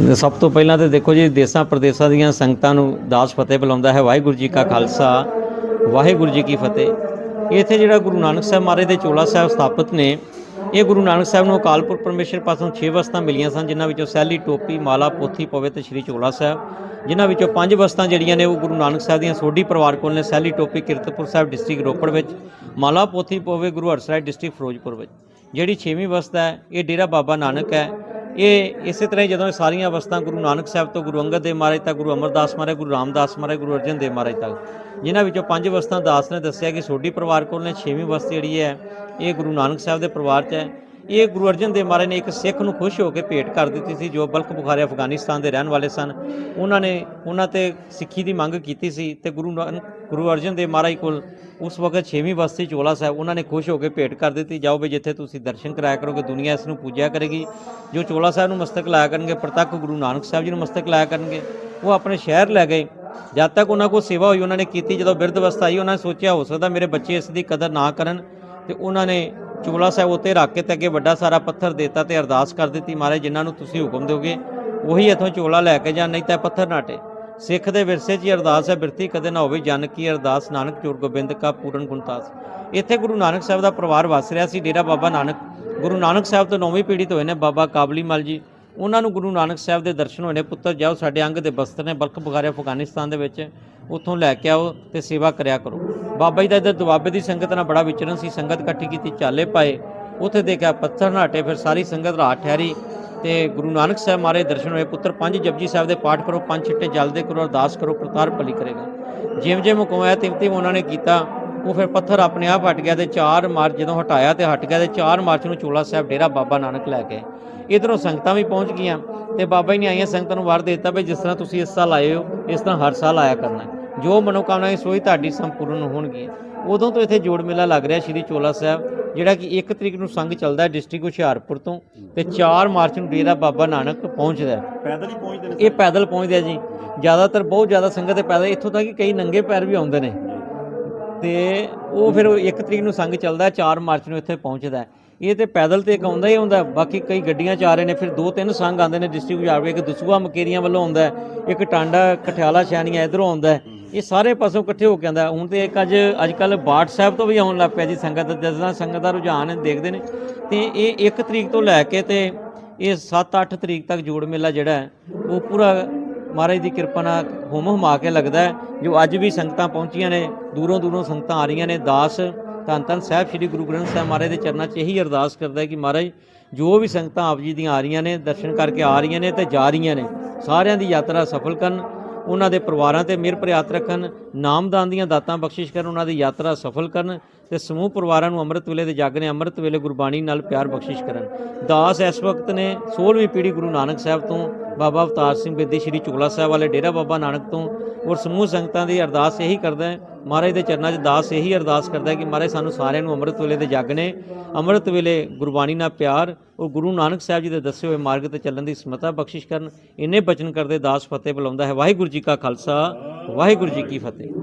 ਸਭ ਤੋਂ ਪਹਿਲਾਂ ਤੇ ਦੇਖੋ ਜੀ, ਦੇਸਾਂ ਪ੍ਰਦੇਸਾਂ ਦੀਆਂ ਸੰਗਤਾਂ ਨੂੰ ਦਾਸ ਫਤਿਹ ਬੁਲਾਉਂਦਾ ਹੈ, ਵਾਹਿਗੁਰੂ ਜੀ ਕਾ ਖਾਲਸਾ, ਵਾਹਿਗੁਰੂ ਜੀ ਕੀ ਫਤਿਹ। ਇੱਥੇ ਜਿਹੜਾ ਗੁਰੂ ਨਾਨਕ ਸਾਹਿਬ ਮਹਾਰਾਜ ਦੇ ਚੋਲਾ ਸਾਹਿਬ ਸਥਾਪਿਤ ਨੇ, ਇਹ ਗੁਰੂ ਨਾਨਕ ਸਾਹਿਬ ਨੂੰ ਅਕਾਲ ਪੁਰਖ ਪਰਮੇਸ਼ਰ ਪਾਸੋਂ 6 ਵਸਤਾਂ ਮਿਲੀਆਂ ਸਨ, ਜਿਨ੍ਹਾਂ ਵਿੱਚੋਂ ਸੈਲੀ, ਟੋਪੀ, ਮਾਲਾ, ਪੋਥੀ ਪਵੇ ਤੇ ਸ੍ਰੀ ਚੋਲਾ ਸਾਹਿਬ। ਜਿਨ੍ਹਾਂ ਵਿੱਚੋਂ ਪੰਜ ਵਸਤਾਂ ਜਿਹੜੀਆਂ ਨੇ, ਉਹ ਗੁਰੂ ਨਾਨਕ ਸਾਹਿਬ ਦੀਆਂ ਸੋਢੀ ਪਰਿਵਾਰ ਕੋਲ ਨੇ, ਸੈਲੀ, ਟੋਪੀ, ਕਿਰਤਪੁਰ ਸਾਹਿਬ ਡਿਸਟ੍ਰਿਕਟ ਰੋਪੜ ਵਿੱਚ, ਮਾਲਾ, ਪੋਥੀ ਪਵੇ ਗੁਰੂ ਹਰਸਰਾਏ ਡਿਸਟ੍ਰਿਕਟ ਫਿਰੋਜ਼ਪੁਰ ਵਿੱਚ। ਜਿਹੜੀ 6ਵੀਂ ਵਸਤਾ ਹੈ, ਇਹ ਡੇਰਾ ਬਾਬਾ ਨਾਨਕ ਹੈ ਇਹ ਇਸੇ ਤਰ੍ਹਾਂ ਹੀ ਜਦੋਂ ਇਹ ਸਾਰੀਆਂ ਅਵਸਥਾ ਗੁਰੂ ਨਾਨਕ ਸਾਹਿਬ ਤੋਂ ਗੁਰੂ ਅੰਗਦ ਦੇਵ ਮਹਾਰਾਜ ਤੱਕ, ਗੁਰੂ ਅਮਰਦਾਸ ਮਹਾਰਾਜ, ਗੁਰੂ ਰਾਮਦਾਸ ਮਹਾਰਾਜ, ਗੁਰੂ ਅਰਜਨ ਦੇਵ ਮਹਾਰਾਜ ਤੱਕ, ਜਿਨ੍ਹਾਂ ਵਿੱਚੋਂ ਪੰਜ ਅਵਸਥਾ ਦਾਸ ਨੇ ਦੱਸਿਆ ਕਿ ਸੋਢੀ ਪਰਿਵਾਰ ਕੋਲ ਨੇ, ਛੇਵੀਂ ਅਵਸਥਾ ਜਿਹੜੀ ਹੈ, ਇਹ ਗੁਰੂ ਨਾਨਕ ਸਾਹਿਬ ਦੇ ਪਰਿਵਾਰ 'ਚ ਹੈ। ਇਹ ਗੁਰੂ ਅਰਜਨ ਦੇਵ ਮਹਾਰਾਜ ਨੇ ਇੱਕ ਸਿੱਖ ਨੂੰ ਖੁਸ਼ ਹੋ ਕੇ ਭੇਟ ਕਰ ਦਿੱਤੀ ਸੀ, ਜੋ ਬਲਖ ਬੁਖਾਰੇ ਅਫਗਾਨਿਸਤਾਨ ਦੇ ਰਹਿਣ ਵਾਲੇ ਸਨ। ਉਹਨਾਂ ਨੇ, ਉਹਨਾਂ ਤੇ ਸਿੱਖੀ ਦੀ ਮੰਗ ਕੀਤੀ ਸੀ ਤੇ ਗੁਰੂ ਨਾਨਕ ਗੁਰੂ ਅਰਜਨ ਦੇਵ ਮਹਾਰਾਜ ਕੋਲ ਉਸ ਵਕਤ 6ਵੀਂ ਬਸਤੀ ਚੋਲਾ ਸਾਹਿਬ, ਉਹਨਾਂ ਨੇ ਖੁਸ਼ ਹੋ ਕੇ ਭੇਟ ਕਰ ਦਿੱਤੀ। ਜਾਓ ਵੀ ਜਿੱਥੇ ਤੁਸੀਂ ਦਰਸ਼ਨ ਕਰਾਇਆ ਕਰੋਗੇ, ਦੁਨੀਆ ਇਸ ਨੂੰ ਪੂਜਿਆ ਕਰੇਗੀ। ਜੋ ਚੋਲਾ ਸਾਹਿਬ ਨੂੰ ਮਸਤਕ ਲਾਇਆ ਕਰਨਗੇ, ਪ੍ਰਤੱਖ ਗੁਰੂ ਨਾਨਕ ਸਾਹਿਬ ਜੀ ਨੂੰ ਮਸਤਕ ਲਾਇਆ ਕਰਨਗੇ, ਉਹ ਆਪਣੇ ਸ਼ਹਿਰ ਲੈ ਗਏ। ਜਦ ਤੱਕ ਉਹਨਾਂ ਕੋਲ ਸੇਵਾ ਹੋਈ, ਉਹਨਾਂ ਨੇ ਕੀਤੀ। ਜਦੋਂ ਬਿਰਧ ਅਵਸਥਾ ਆਈ, ਉਹਨਾਂ ਨੇ ਸੋਚਿਆ, ਹੋ ਸਕਦਾ ਮੇਰੇ ਬੱਚੇ ਇਸ ਦੀ ਕਦਰ ਨਾ ਕਰਨ ਤੇ ਉਹਨਾਂ ਨੇ ਚੋਲਾ ਸਾਹਿਬ ਉੱਤੇ ਰੱਖ ਕੇ ਤੇ ਅੱਗੇ ਵੱਡਾ ਸਾਰਾ ਪੱਥਰ ਦੇਤਾ ਤੇ ਅਰਦਾਸ ਕਰ ਦਿੱਤੀ ਮਹਾਰਾਜ, ਜਿਨ੍ਹਾਂ ਨੂੰ ਤੁਸੀਂ ਹੁਕਮ ਦਿਓਗੇ, ਉਹੀ ਇੱਥੋਂ ਚੋਲਾ ਲੈ ਕੇ ਜਾਂ ਨਹੀਂ ਤਾਂ ਪੱਥਰ ਨਾਟੇ ਸਿੱਖ ਦੇ ਵਿਰਸੇ 'ਚ ਹੀ ਅਰਦਾਸ ਹੈ, ਬਿਰਤੀ ਕਦੇ ਨਾ ਹੋਵੇ, ਜਨ ਕੀ ਅਰਦਾਸ, ਨਾਨਕ ਚੋਰ ਗੋਬਿੰਦ ਕਾ ਪੂਰਨ ਗੁਣਤਾਸ ਇੱਥੇ ਗੁਰੂ ਨਾਨਕ ਸਾਹਿਬ ਦਾ ਪਰਿਵਾਰ ਵਸ ਰਿਹਾ ਸੀ, ਡੇਰਾ ਬਾਬਾ ਨਾਨਕ, ਗੁਰੂ ਨਾਨਕ ਸਾਹਿਬ ਤੋਂ ਨੌਵੀਂ ਪੀੜ੍ਹੀ ਤੋਂ ਹੋਏ ਨੇ ਬਾਬਾ ਕਾਬਲੀ ਮਲ ਜੀ ਉਹਨਾਂ ਨੂੰ ਗੁਰੂ ਨਾਨਕ ਸਾਹਿਬ ਦੇ ਦਰਸ਼ਨ ਹੋਏ ਨੇ। ਪੁੱਤਰ, ਜਾਓ ਸਾਡੇ ਅੰਗ ਦੇ ਬਸਤਰ ਨੇ ਬਲਖ ਬੁਖਾਰੇ ਅਫਗਾਨਿਸਤਾਨ ਦੇ ਵਿੱਚ। ਉੱਥੋਂ ਲੈ ਕੇ ਆਓ ਤੇ ਸੇਵਾ ਕਰਿਆ ਕਰੋ। ਬਾਬਾ ਜੀ ਦਾ ਇੱਧਰ ਦੁਆਬੇ ਦੀ ਸੰਗਤ ਨਾਲ ਬੜਾ ਵਿਚਰਨ ਸੀ। ਸੰਗਤ ਇਕੱਠੀ ਕੀਤੀ, ਚਾਲੇ ਪਾਏ। ਉੱਥੇ ਦੇਖਿਆ ਪੱਥਰ ਨਾਟੇ ਫਿਰ ਸਾਰੀ ਸੰਗਤ ਰਾਤ ਠਹਿਰੀ ਤੇ ਗੁਰੂ ਨਾਨਕ ਸਾਹਿਬ ਮਾਰੇ ਦਰਸ਼ਨ ਹੋਏ। ਪੁੱਤਰ, ਪੰਜ ਜਪਜੀ ਸਾਹਿਬ ਦੇ ਪਾਠ ਕਰੋ, ਪੰਜ ਛਿੱਟੇ ਜਲਦੇ ਕਰੋ, ਅਰਦਾਸ ਕਰੋ ਕਰਤਾਰ ਭਲੀ ਕਰੇਗਾ। ਜਿਵੇਂ ਜਿਵੇਂ ਹੁਕਮ ਆਇਆ ਤਿਵ ਤਿਵ ਉਹਨਾਂ ਨੇ ਕੀਤਾ। ਉਹ ਫਿਰ ਪੱਥਰ ਆਪਣੇ ਆਪ ਹਟ ਗਿਆ ਤੇ ਚਾਰ ਮਾਰਚ ਜਦੋਂ ਹਟਾਇਆ ਤੇ ਹਟ ਗਿਆ ਤੇ ਚਾਰ ਮਾਰਚ ਨੂੰ ਚੋਲਾ ਸਾਹਿਬ ਡੇਰਾ ਬਾਬਾ ਨਾਨਕ ਲੈ ਕੇ ਇਧਰੋਂ ਸੰਗਤਾਂ ਵੀ ਪਹੁੰਚ ਗਈਆਂ ਤੇ ਬਾਬਾ ਜੀ ਨੇ ਆਈਆਂ ਸੰਗਤਾਂ ਨੂੰ ਵਾਰ ਦਿੱਤਾ ਵੀ ਜਿਸ ਤਰ੍ਹਾਂ ਤੁਸੀਂ ਇਸ ਸਾਲ ਆਏ ਹੋ ਇਸ ਤਰ੍ਹਾਂ ਹਰ ਸਾਲ ਆਇਆ ਕਰਨਾ। ਜੋ ਮਨੋਕਾਮਨਾਵਾਂ ਸੋਈ ਤੁਹਾਡੀ ਸੰਪੂਰਨ ਹੋਣਗੀਆਂ। ਉਦੋਂ ਤੋਂ ਇੱਥੇ ਜੋੜ ਮੇਲਾ ਲੱਗ ਰਿਹਾ ਸ਼੍ਰੀ ਚੋਲਾ ਸਾਹਿਬ ਜਿਹੜਾ ਕਿ 1 ਤਰੀਕ ਨੂੰ ਸੰਘ ਚੱਲਦਾ ਹੈ ਡਿਸਟ੍ਰਿਕਟ ਹੁਸ਼ਿਆਰਪੁਰ ਤੋਂ ਤੇ 4 ਮਾਰਚ ਨੂੰ ਡੇਰਾ ਬਾਬਾ ਨਾਨਕ ਪਹੁੰਚਦਾ ਹੈ। ਪੈਦਲ ਹੀ ਪਹੁੰਚਦੇ ਨੇ ਇਹ ਪੈਦਲ ਪਹੁੰਚਦੇ ਆ ਜੀ। ਜ਼ਿਆਦਾਤਰ ਬਹੁਤ ਜ਼ਿਆਦਾ ਸੰਗਤ ਹੈ ਪੈਦਲ ਇੱਥੋਂ ਤੱਕ ਕਿ ਕਈ ਨੰਗੇ ਪੈਰ ਵੀ ਆਉਂਦੇ ਨੇ। ਤੇ ਉਹ ਫਿਰ ਇੱਕ ਤਰੀਕ ਨੂੰ ਸੰਘ ਚੱਲਦਾ ਹੈ 4 ਮਾਰਚ ਨੂੰ ਇੱਥੇ ਪਹੁੰਚਦਾ। ਇਹ ਤੇ ਪੈਦਲ ਤੇ ਇੱਕ ਆਉਂਦਾ ਹੀ ਹੁੰਦਾ ਬਾਕੀ ਕਈ ਗੱਡੀਆਂ ਚ ਆ ਰਹੇ ਨੇ, ਫਿਰ ਦੋ ਤਿੰਨ ਸੰਘ ਆਉਂਦੇ ਨੇ ਡਿਸਟ੍ਰਿਕਟ ਹੁਸ਼ਿਆਰਪੁਰ ਇੱਕ ਦਸੂਆ ਮਕੇਰੀਆਂ ਵੱਲੋਂ ਆਉਂਦਾ, ਇੱਕ ਟਾਂਡਾ ਕਠਿਆਲਾ ਛਾਨੀਆਂ ਇਧਰੋਂ ਆਉਂਦਾ। ਇਹ ਸਾਰੇ ਪਾਸੋਂ ਇਕੱਠੇ ਹੋ ਕੇ ਆਉਂਦਾ। ਹੁਣ ਤੇ ਇੱਕ ਅੱਜ ਅੱਜ ਕੱਲ ਬਾਟ ਸਾਹਿਬ ਤੋਂ ਵੀ ਆਉਣ ਲੱਗ ਪਿਆ ਜੀ ਸੰਗਤ ਜਿਸ ਸੰਗਤ ਦਾ ਰੁਝਾਨ ਦੇਖਦੇ ਨੇ। ਤੇ ਇਹ 1 ਤਰੀਕ ਤੋਂ ਲੈ ਕੇ ਤੇ ਇਹ 7-8 ਤਰੀਕ ਤੱਕ ਜੋੜ ਮੇਲਾ ਜਿਹੜਾ, ਉਹ ਪੂਰਾ ਮਹਾਰਾਜ ਦੀ ਕਿਰਪਾ ਨਾਲ ਹੁਮ ਹੁਮਾ ਕੇ ਲੱਗਦਾ ਹੈ ਜੋ ਅੱਜ ਵੀ ਸੰਗਤਾਂ ਪਹੁੰਚੀਆਂ ਨੇ, ਦੂਰੋਂ ਦੂਰੋਂ ਸੰਗਤਾਂ ਆ ਰਹੀਆਂ ਨੇ, ਦਾਸ ਧੰਨ ਧੰਨ ਸਾਹਿਬ ਸ੍ਰੀ ਗੁਰੂ ਗ੍ਰੰਥ ਸਾਹਿਬ ਮਹਾਰਾਜ ਦੇ ਚਰਨਾਂ 'ਚ ਇਹੀ ਅਰਦਾਸ ਕਰਦਾ ਕਿ ਮਹਾਰਾਜ ਜੋ ਵੀ ਸੰਗਤਾਂ ਆਪ ਜੀ ਦੀਆਂ ਆ ਰਹੀਆਂ ਨੇ, ਦਰਸ਼ਨ ਕਰਕੇ ਆ ਰਹੀਆਂ ਨੇ ਤੇ ਜਾ ਰਹੀਆਂ ਨੇ, ਸਾਰਿਆਂ ਦੀ ਯਾਤਰਾ ਸਫਲ ਕਰਨ, ਉਹਨਾਂ ਦੇ ਪਰਿਵਾਰਾਂ ਤੇ ਮਿਹਰ ਪ੍ਰਿਆਤ ਰੱਖਣ, ਨਾਮਦਾਨ ਦੀਆਂ ਦਾਤਾਂ ਬਖਸ਼ਿਸ਼ ਕਰਨ, ਉਹਨਾਂ ਦੀ ਯਾਤਰਾ ਸਫਲ ਕਰਨ ਤੇ ਸਮੂਹ ਪਰਿਵਾਰਾਂ ਨੂੰ ਅੰਮ੍ਰਿਤ ਵੇਲੇ ਦੇ ਜਾਗਨੇ ਅੰਮ੍ਰਿਤ ਵੇਲੇ ਗੁਰਬਾਣੀ ਨਾਲ ਪਿਆਰ ਬਖਸ਼ਿਸ਼ ਕਰਨ। ਦਾਸ ਇਸ ਵਕਤ ਨੇ 16ਵੀਂ ਪੀੜ੍ਹੀ ਗੁਰੂ ਨਾਨਕ ਸਾਹਿਬ ਤੋਂ ਬਾਬਾ ਅਵਤਾਰ ਸਿੰਘ ਬੇਦੀ ਸ਼੍ਰੀ ਚੋਲਾ ਸਾਹਿਬ ਵਾਲੇ ਡੇਰਾ ਬਾਬਾ ਨਾਨਕ ਤੋਂ ਔਰ ਸਮੂਹ ਸੰਗਤਾਂ ਦੀ ਅਰਦਾਸ ਇਹੀ ਕਰਦਾ ਹੈ। ਮਹਾਰਾਜ ਦੇ ਚਰਨਾਂ 'ਚ ਦਾਸ ਇਹੀ ਅਰਦਾਸ ਕਰਦਾ ਹੈ ਕਿ ਮਹਾਰਾਜ ਸਾਨੂੰ ਸਾਰਿਆਂ ਨੂੰ ਅੰਮ੍ਰਿਤ ਵੇਲੇ ਦੇ ਜਾਗਨੇ ਅੰਮ੍ਰਿਤ ਵੇਲੇ ਗੁਰਬਾਣੀ ਨਾਲ ਪਿਆਰ ਔਰ ਗੁਰੂ ਨਾਨਕ ਸਾਹਿਬ ਜੀ ਦੇ ਦੱਸੇ ਹੋਏ ਮਾਰਗ ਤੇ ਚੱਲਣ ਦੀ ਸਮਤਾ ਬਖਸ਼ਿਸ਼ ਕਰਨ। ਇੰਨੇ ਬਚਨ ਕਰਦੇ ਦਾਸ ਫਤਿਹ ਬੁਲਾਉਂਦਾ ਹੈ। ਵਾਹਿਗੁਰੂ ਜੀ ਕਾ ਖਾਲਸਾ, ਵਾਹਿਗੁਰੂ ਜੀ ਕੀ ਫਤਿਹ।